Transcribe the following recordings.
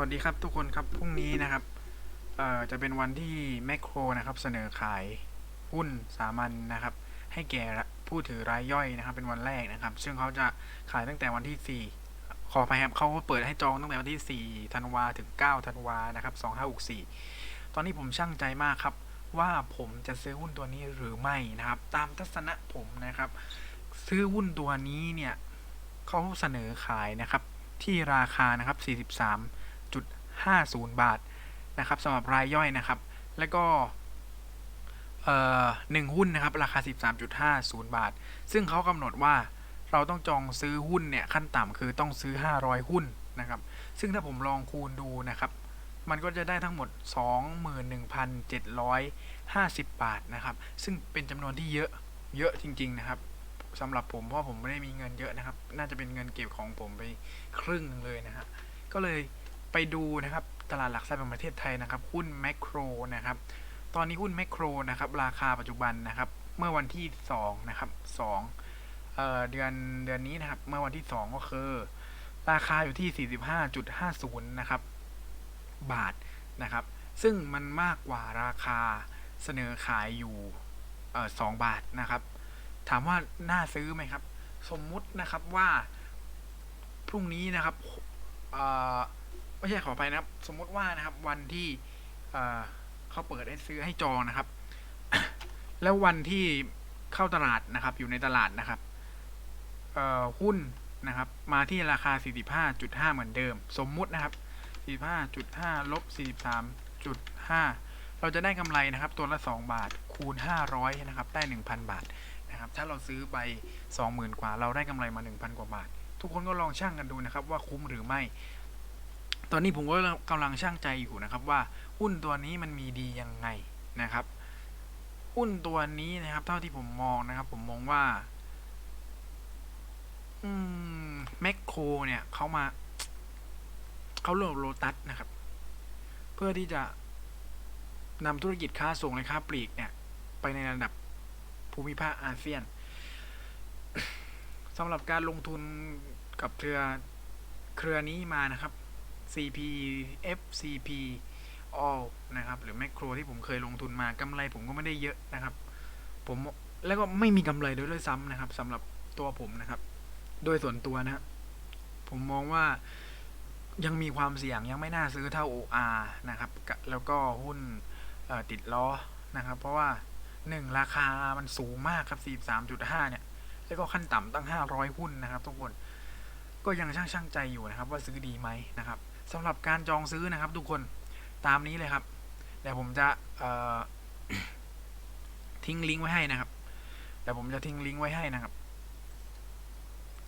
วัสดีครับทุกคนครับพรุ่งนี้นะครับเอ่อจะเป็นวันที่แมคโครนะครับ เสนอขายหุ้นสามัญนะครับ ให้แก่ผู้ถือรายย่อยนะครับ เป็นวันแรกนะครับ ซึ่งเขาจะขายตั้งแต่วันที่ 4 ขออภัยครับเขาเปิดให้จองตั้งแต่วันที่ 4 ธันวาถึง 9 ธันวานะครับ 2564 ตอนนี้ผมช่างใจมากครับ ว่าผมจะซื้อหุ้นตัวนี้หรือไม่นะครับ ตามทัศนะผมนะครับ ซื้อหุ้นตัวนี้เนี่ยเขาเสนอขายนะครับที่ราคานะครับ 50 บาทนะครับสำหรับรายย่อยนะครับ แล้วก็หนึ่งหุ้นนะครับราคา 13.50 บาท ซึ่งเขากำหนดว่าเราต้องจองซื้อหุ้นเนี่ยขั้นต่ำคือต้องซื้อ 500 หุ้นนะครับซึ่งถ้าผมลองคูณดูนะครับ มันก็จะได้ทั้งหมด 21,750 บาทนะครับ ซึ่งเป็นจำนวนที่เยอะเยอะจริง ๆนะครับสำหรับผมเพราะผมไม่ได้มีเงินเยอะนะครับ น่าจะเป็นเงินเก็บของผมไปครึ่งหนึ่งเลยนะฮะก็เลย ไปดูนะครับตลาดหลักทรัพย์แห่งประเทศไทยนะครับหุ้นแมคโครนะครับตอนนี้หุ้นแมคโครนะครับราคาปัจจุบันนะครับเมื่อวันที่2นะครับ2เอ่อเดือนเดือนนี้นะครับเมื่อวันที่ 2 ก็คือ ราคาอยู่ที่ 45.50นะครับบาทนะครับซึ่งมันมากกว่าราคาเสนอขายอยู่เอ่อ2บาทนะครับ ถามว่าน่าซื้อไหมครับ สมมุตินะครับว่าพรุ่งนี้นะครับเอ่อ ไม่ใช่ขอไปนะครับ สมมุติว่านะครับ วันที่เอเขาเปิดให้ซื้อให้จองนะครับ แล้ววันที่เข้าตลาดนะครับ อยู่ในตลาดนะครับเอหุ้นนะครับ มาที่ราคา 45.5 เหมือนเดิม สมมุตินะครับ 45.5ลบ43.5 เราจะได้กำไรนะครับ ตัวละ 2 บาทคูณ 500 นะครับ ได้ 1,000 บาทนะครับ ถ้าเราซื้อไป 20,000 กว่า เราได้กำไรมา 1,000 กว่าบาท ทุกคนก็ลองช่างกันดูนะครับ ว่าคุ้มหรือไม่ ตอนนี้ผมก็กำลังช่างใจอยู่นะครับว่าหุ้นตัวนี้มันมีดียังไงนะครับหุ้นตัวนี้นะครับ เท่าที่ผมมองนะครับ ผมมองว่าอืมแมคโครเนี่ยเขามาเขาเลือกโลตัสนะครับ เพื่อที่จะนำธุรกิจค้าส่งและค้าปลีกเนี่ย ไปในระดับภูมิภาคอาเซียนสำหรับการลงทุนกับเครือเครือนี้มานะครับ CP FCP All นะครับหรือแมคโครที่ผมเคยลงทุนมากำไรผมก็ไม่ได้เยอะนะครับ ผมแล้วก็ไม่มีกำไรเลยด้วยซ้ำนะครับสำหรับตัวผมนะครับ โดยส่วนตัวนะผมมองว่ายังมีความเสี่ยงยังไม่น่าซื้อเท่า OR นะครับ แล้วก็หุ้นติดล้อนะครับ เพราะว่าหนึ่งราคามันสูงมากครับ 43.5 เนี่ย แล้วก็ขั้นต่ำตั้ง 500 หุ้นนะครับทุกคน ก็ยังช่างช่างใจอยู่นะครับ ว่าซื้อดีไหมนะครับ สำหรับการจองซื้อนะครับ ทุกคนตามนี้เลยครับเดี๋ยวผมจะทิ้งลิงก์ไว้ให้นะครับเดี๋ยวผมจะทิ้งลิงก์ไว้ให้นะครับ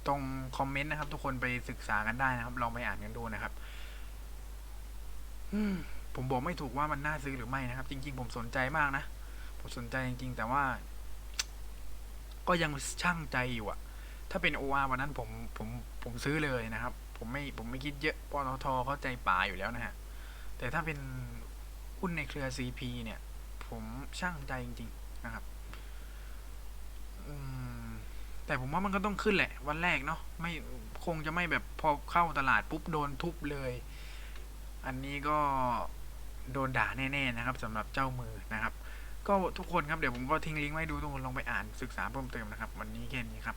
ตรงคอมเมนต์นะครับ ทุกคนไปศึกษากันได้นะครับ ลองไปอ่านกันดูนะครับผมบอกไม่ถูกว่ามันน่าซื้อหรือไม่นะครับ จริง ๆ ผมสนใจมากนะผมสนใจจริง ๆ แต่ว่า ก็ยังช่างใจอยู่อะถ้าเป็น OR วันนั้นผมผมผมซื้อเลยนะครับ ผมไม่ผมไม่คิดเยอะปตทเขาใจป่าอยู่แล้วนะฮะ แต่ถ้าเป็นหุ้นในเครือ CP เนี่ย ผมช่างใจจริง ๆ นะครับแต่ผมว่ามันก็ต้องขึ้นแหละ วันแรกเนาะไม่คงจะไม่แบบพอเข้าตลาดปุ๊บโดนทุบเลย อันนี้ก็โดนด่าแน่ๆนะครับสำหรับเจ้ามือนะครับ ก็ทุกคนครับเดี๋ยวผมก็ทิ้งลิงก์ไว้ดูทุกคนลองไปอ่านศึกษาเพิ่มเติมนะครับ วันนี้แค่นี้ครับ